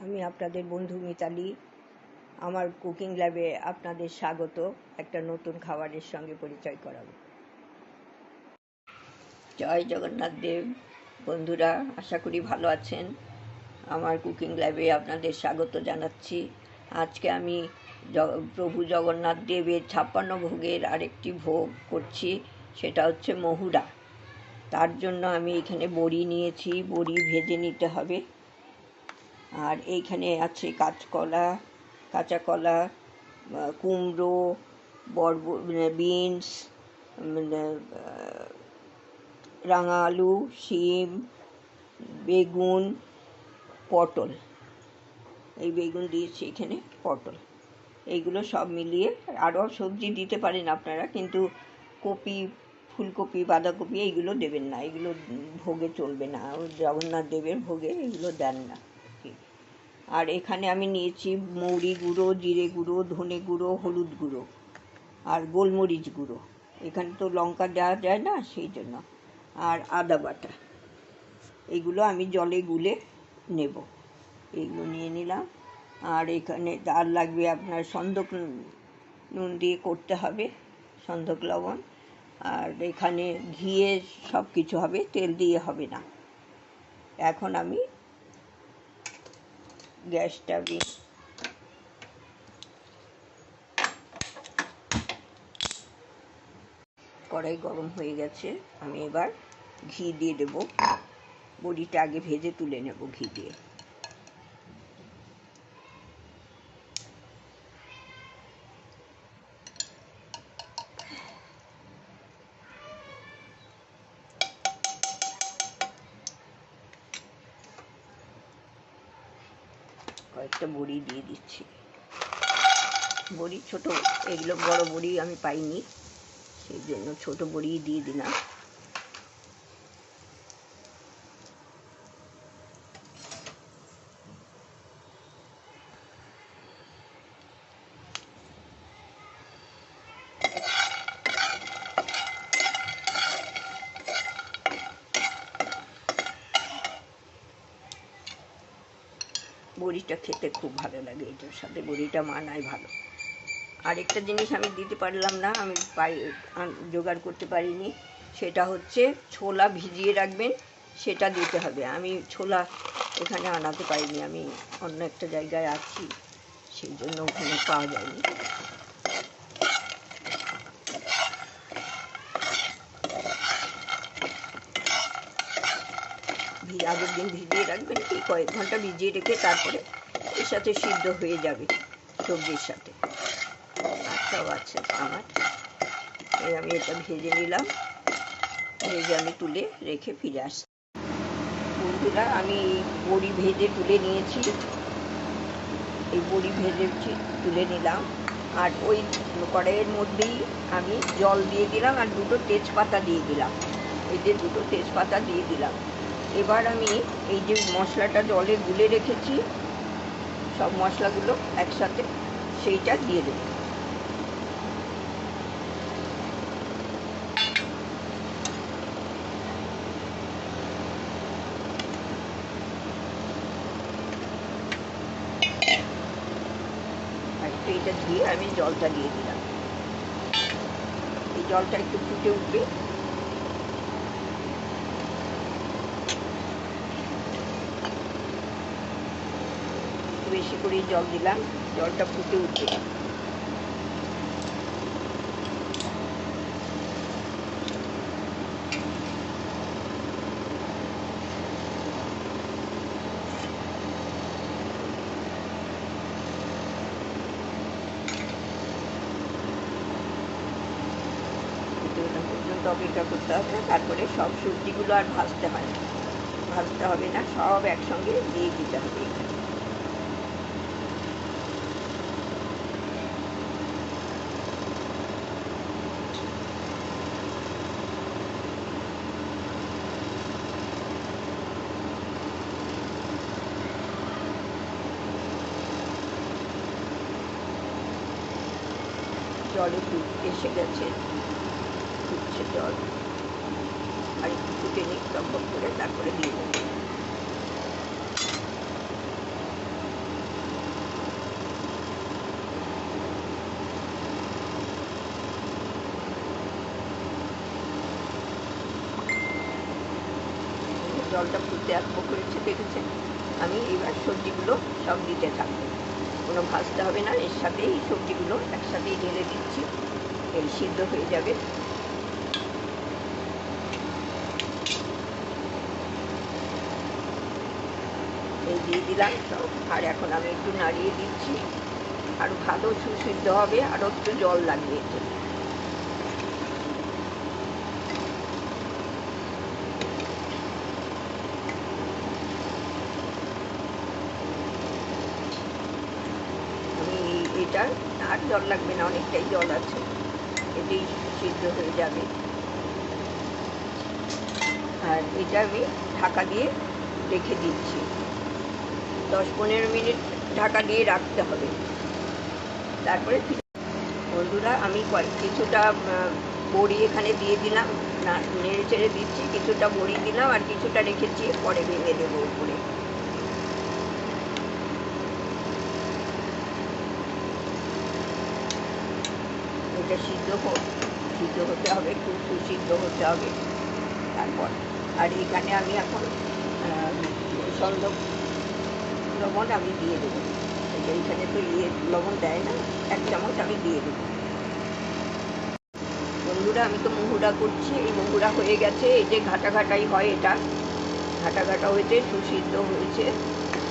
আমি আপনাদের বন্ধু মিতালি। আমার কুকিং ল্যাবে আপনাদের স্বাগত। একটা নতুন খাবারের সঙ্গে পরিচয় করাবো। জয় জগন্নাথ দেব। বন্ধুরা, আশা করি ভালো আছেন। আমার কুকিং ল্যাবে আপনাদের স্বাগত জানাচ্ছি। আজকে আমি প্রভু জগন্নাথ দেবের ছাপ্পান্ন ভোগের আরেকটি ভোগ করছি। সেটা হচ্ছে মহুরা। তার জন্য আমি এখানে বড়ি নিয়েছি। বড়ি ভেজে নিতে হবে। আর এইখানে আছে কাঁচকলা কাঁচা কলা কুমড়ো, বরব বিনস রাঙা আলু শিম, বেগুন, পটল। এই বেগুন দিয়েছি এখানে, পটল। এইগুলো সব মিলিয়ে আরও সবজি দিতে পারেন আপনারা, কিন্তু কপি, ফুলকপি, বাঁধাকপি এইগুলো দেবেন না। এগুলো ভোগে চলবে না। জগন্নাথ দেবের ভোগে এগুলো দেন না। আর এখানে আমি নিয়েছি মৌরি গুঁড়ো, জিরে গুঁড়ো, ধনে গুঁড়ো, হলুদ গুঁড়ো আর গোলমরিচ গুঁড়ো। এখানে তো লঙ্কা দেওয়া যায় না, সেই জন্য। আর আদা বাটা। এগুলো আমি জলে গুলে নেব। এগুলো নিয়ে নিলাম। আর এখানে আর লাগবে আপনার সন্দক নুন। দিয়ে করতে হবে, সন্দক লবণ। আর এখানে ঘিয়ে সব কিছু হবে, তেল দিয়ে হবে না। এখন আমি গ্যাসটা বি- কড়াই গরম হয়ে গেছে, আমি এবার ঘি দিয়ে দেব। বড়িটা আগে ভেজে তুলে নেব ঘি দিয়ে। কয়েকটা বড়ি দিয়ে দিচ্ছি। বড়ি ছোট, এগুলো বড় বড়ি আমি পাইনি, সেই জন্য ছোট বড়ি দিয়ে দিলাম। বড়িটা খেতে খুব ভালো লাগে, এটার সাথে বড়িটা মানায় ভালো। আরেকটা জিনিস আমি দিতে পারলাম না, আমি পাই জোগাড় করতে পারিনি, সেটা হচ্ছে ছোলা ভিজিয়ে রাখবেন, সেটা দিতে হবে। আমি ছোলা এখানে আনাতে পারিনি, আমি অন্য একটা জায়গায় আছি, সেই জন্য ওখানে পাওয়া যায়নি। আগের দিন ভিজিয়ে রাখবেন কি কয়েক ঘণ্টা ভিজিয়ে রেখে তারপরে এর সাথে সিদ্ধ হয়ে যাবে সবজির সাথে। সব আছে আমার। এই আমি এটা ভেজে নিলাম। ভেজে আমি তুলে রেখে ফিরে আসছি। বন্ধুরা, আমি বড়ি ভেজে তুলে নিয়েছি। এই বড়ি ভেজে তুলে নিলাম। আর ওই কড়াইয়ের মধ্যেই আমি জল দিয়ে দিলাম আর দুটো তেজপাতা দিয়ে দিলাম। যে দুটো তেজপাতা দিয়ে দিলাম। এবার আমি এই যে মশলাটা জলে গুলে রেখেছি, সব মশলাগুলো একসাথে সেইটা দিয়ে দেবো। এটা ধুয়ে আমি জলটা দিয়ে দিলাম। এই জলটা একটু ফুটে উঠবে। বেশি করে জল দিলাম, জলটা ফুটে উঠবে অপেক্ষা করতে হবে, তারপরে সব সবজিগুলো আর ভাজতে হয় না। ভাজতে হবে না, সব একসঙ্গে দিয়ে দিতে হবে। জলে দুধ এসে গেছে। ফুটছে জল। আর একটু ফুটে তখন করে তারপরে দিয়ে দেবো। জলটা ফুটতে আরম্ভ করেছে, দেখেছেন? আমি এবার সবজিগুলো সব দিতে থাকব। কোনো ভাজতে হবে না, এর সাথেই সবজিগুলো একসাথেই ঢেলে দিচ্ছি। এই সিদ্ধ হয়ে যাবে। এই দিয়ে দিলাম সব। আর এখন আমি একটু নাড়িয়ে দিচ্ছি। আর ভালো সুসিদ্ধ হবে, আর একটু জল লাগিয়েছে আমি এই- এটা আর জল লাগবে না, অনেকটাই জল আছে। এটাই সিদ্ধ হয়ে যাবে। আর এটা আমি ঢাকা দিয়ে রেখে দিচ্ছি। দশ পনেরো মিনিট ঢাকা দিয়ে রাখতে হবে। তারপরে বন্ধুরা, আমি কিছুটা বড়ি এখানে দিয়ে দিলাম। না নেড়ে চেড়ে দিচ্ছি। কিছুটা বড়ি দিলাম আর কিছুটা রেখেছি। পরে ভেঙে দেবো উপরে। এটা সিদ্ধ হোক সিদ্ধ হতে হবে খুব সুসিদ্ধ হতে হবে। তারপর আর এখানে আমি এখন আহ, সন্দ লবণ আমি দিয়ে দেবো। এইখানে তো ইয়ে লবণ দেয় না এক চামচ আমি দিয়ে দেবো। বন্ধুরা আমি তো মুহুরা করছি এই মুহুরা হয়ে গেছে। এই যে ঘাটা ঘাটাই হয় এটা। ঘাটা ঘাটা হয়েছে সুসিদ্ধ হয়েছে।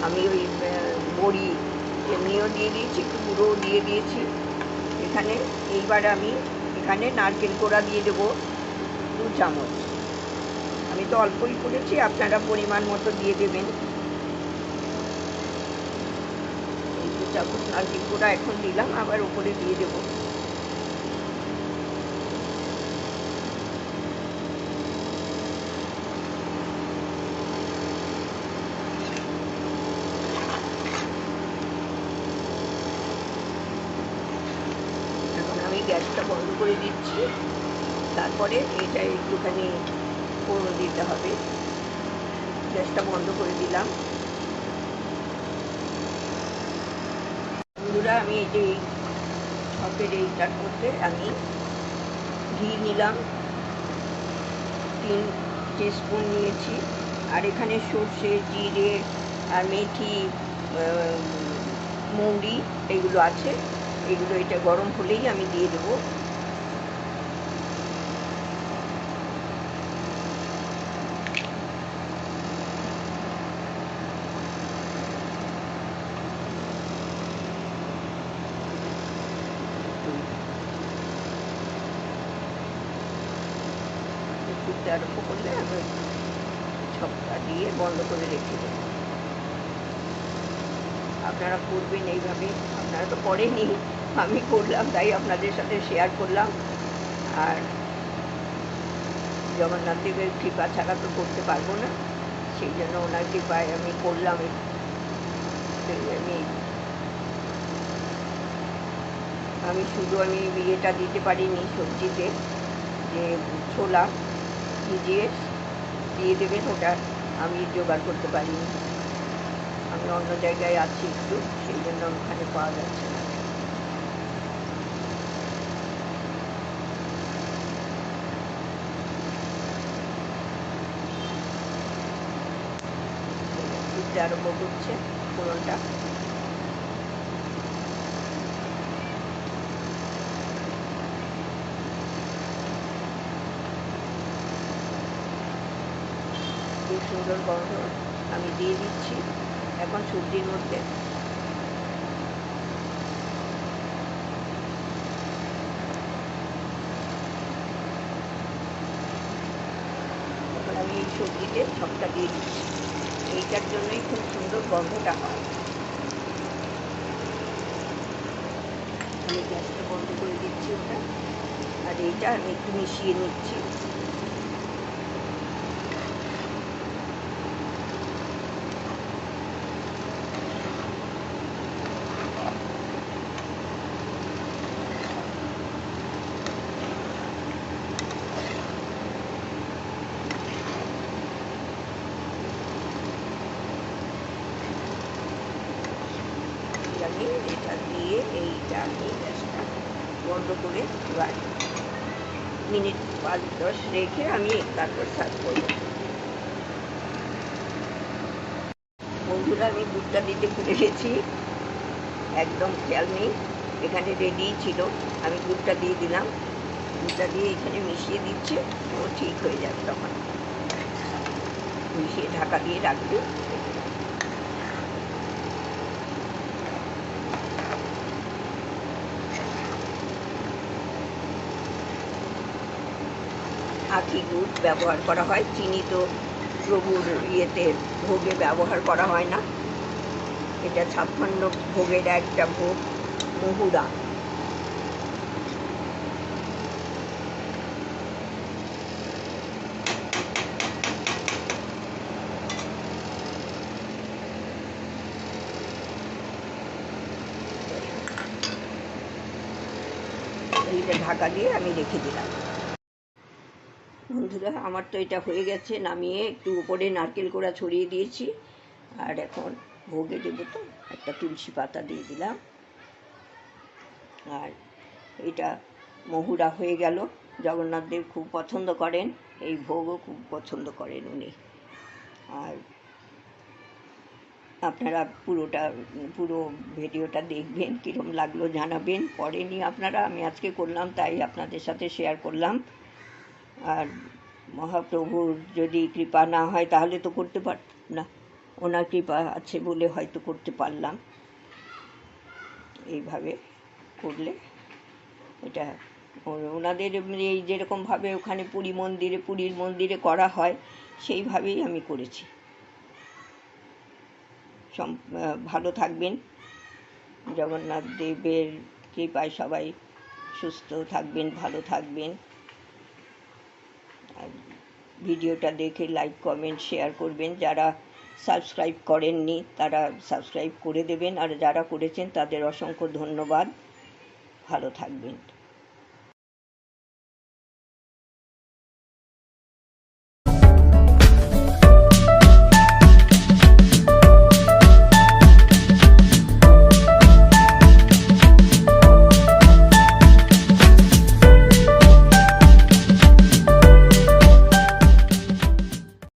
আমি ওই বড়ি এমনিও দিয়ে দিয়েছি একটু গুঁড়োও দিয়ে দিয়েছি। এখানে, এইবার আমি এখানে নারকেল কোড়া দিয়ে দেবো দু চামচ। আমি তো অল্পই করেছি, আপনারা পরিমাণ মতো দিয়ে দেবেন। এই দু চামচ নারকেল কোড়া এখন দিলাম, আবার উপরে দিয়ে দেবো এখন আমি গ্যাসটা বন্ধ করে দিচ্ছি। তারপরে এটা একটুখানি ফোড়ন দিতে হবে। গ্যাসটা বন্ধ করে দিলাম। বন্ধুরা, আমি এই যে শপের এইটার মধ্যে আমি ঘি নিলাম। তিন টিস্পুন নিয়েছি। আর এখানে সর্ষে, জিরে আর মেথি মৌরি এগুলো আছে। এগুলো এটা গরম হলেই আমি দিয়ে দেবো। ফুটতে আরম্ভ করলে আমি ছপটা দিয়ে বন্ধ করে রেখে দেবো। আপনারা করবেন এইভাবে, আপনারা তো করেনি আমি করলাম, তাই আপনাদের সাথে শেয়ার করলাম। আর জগন্নাথ দেবের কৃপা ছাড়া তো করতে পারব না। সেই জন্য ওনার কৃপায় আমি করলাম। আমি আমি শুধু আমি ইয়েটা দিতে পারিনি সবজিতে, যে ছোলা। ভিজিয়ে দিয়ে দেবেন ওটা আমি জোগাড় করতে পারিনি। আমি অন্য জায়গায় আছি একটু, সেই জন্য ওখানে পাওয়া যাচ্ছে না। আরম্ভ করছে, ফোড়নটা। খুব সুন্দর গন্ধ আমি দিয়ে দিচ্ছি এখন সবজির মধ্যে। আমি এই সবজিতে সবটা দিয়ে দিচ্ছি। এইটার জন্যই খুব সুন্দর গন্ধটা হয়। আমি গ্যাসটা বন্ধ করে দিচ্ছি ওটা। আর এইটা আমি একটু মিশিয়ে নিচ্ছি। আমি এটা দিয়ে এইটা আমি গ্যাসটা বন্ধ করে এবার মিনিট পাঁচ দশ রেখে আমি তারপর সার্ভ করব। বন্ধুরা, আমি দুধটা দিতে ভুলে গেছি। একদম খেয়াল নেই, এখানে রেডি ছিল। আমি দুধটা দিয়ে দিলাম। দুধটা দিয়ে এখানে মিশিয়ে দিচ্ছে। ও ঠিক হয়ে যাবে তখন। মিশিয়ে ঢাকা দিয়ে রাখবে। আখি গুড় ব্যবহার করা হয়। চিনি তো প্রভুর ইয়েতে ভোগে ব্যবহার করা হয় না। এটা ছাপ্পান্ন ভোগের একটা ভোগ, মহুরা। এইটা ঢাকা দিয়ে আমি রেখে দিলাম। বন্ধুরা, আমার তো এটা হয়ে গেছে, নামিয়ে একটু উপরে নারকেল কোড়া ছড়িয়ে দিয়েছি। আর এখন ভোগে দেবো তো, একটা তুলসী পাতা দিয়ে দিলাম। আর এটা মহুরা হয়ে গেল। জগন্নাথ দেব খুব পছন্দ করেন, এই ভোগও খুব পছন্দ করেন উনি। আর আপনারা পুরোটা, পুরো ভিডিওটা দেখবেন কীরকম লাগল জানাবেন। পড়েনি আপনারা, আমি আজকে করলাম, তাই আপনাদের সাথে শেয়ার করলাম। আর মহাপ্রভুর যদি কৃপা না হয়, তাহলে তো করতে পার, না, ওনার কৃপা আছে বলে হয়তো করতে পারলাম। এইভাবে করলে এটা ওনাদের এই যেরকমভাবে ওখানে পুরী মন্দিরে, পুরীর মন্দিরে করা হয়, সেইভাবেই আমি করেছি। সম, ভালো থাকবেন। জগন্নাথ দেবের কৃপায় সবাই সুস্থ থাকবেন, ভালো থাকবেন। ভিডিওটা দেখে লাইক কমেন্ট শেয়ার করবেন। যারা সাবস্ক্রাইব করেননি, তারা সাবস্ক্রাইব করে দেবেন। আর যারা করেছেন, তাদের অসংখ্য ধন্যবাদ। ভালো থাকবেন।